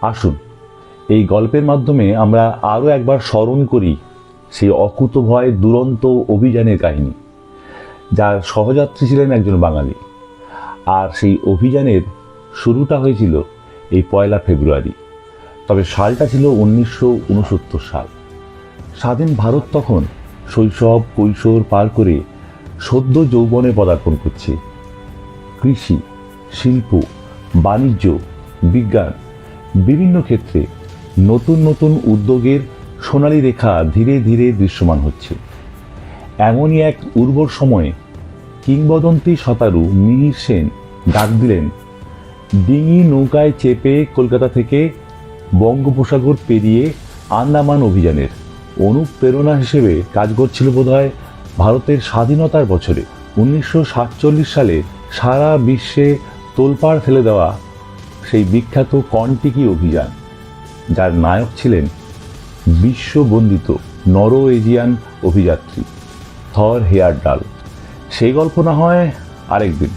আসুন। এই গল্পের মাধ্যমে আমরা আরও একবার স্মরণ করি সেই অকুতভয় দুরন্ত অভিযানের কাহিনী, যার সহযাত্রী ছিলেন একজন বাঙালি। আর সেই অভিযানের শুরুটা হয়েছিল এই পয়লা ফেব্রুয়ারি, তবে সালটা ছিল উনিশশো উনসত্তর সাল। স্বাধীন ভারত তখন শৈশব কৈশোর পার করে সদ্য যৌবনে পদার্পণ করছে। কৃষি, শিল্প, বাণিজ্য, বিজ্ঞান বিভিন্ন ক্ষেত্রে নতুন নতুন উদ্যোগের সোনালী রেখা ধীরে ধীরে দৃশ্যমান হচ্ছে। এমনই এক উর্বর সময়ে কিংবদন্তি শতারু মিহির সেন ডাক দিলেন, ডিঙি নৌকায় চেপে কলকাতা থেকে বঙ্গোপসাগর পেরিয়ে আন্দামান অভিযানের অনুপ্রেরণা হিসেবে কাজ করছিল বোধহয় ভারতের স্বাধীনতার বছরে। উনিশশো সাতচল্লিশ সালে সারা বিশ্বে তোলপাড় ফেলে দেওয়া সেই বিখ্যাত কন্টিকি অভিযান, যার নায়ক ছিলেন বিশ্ববন্দিত নরো এজিয়ান অভিযাত্রী থর হেয়ার ডাল সেই গল্প না হয় আরেকদিন।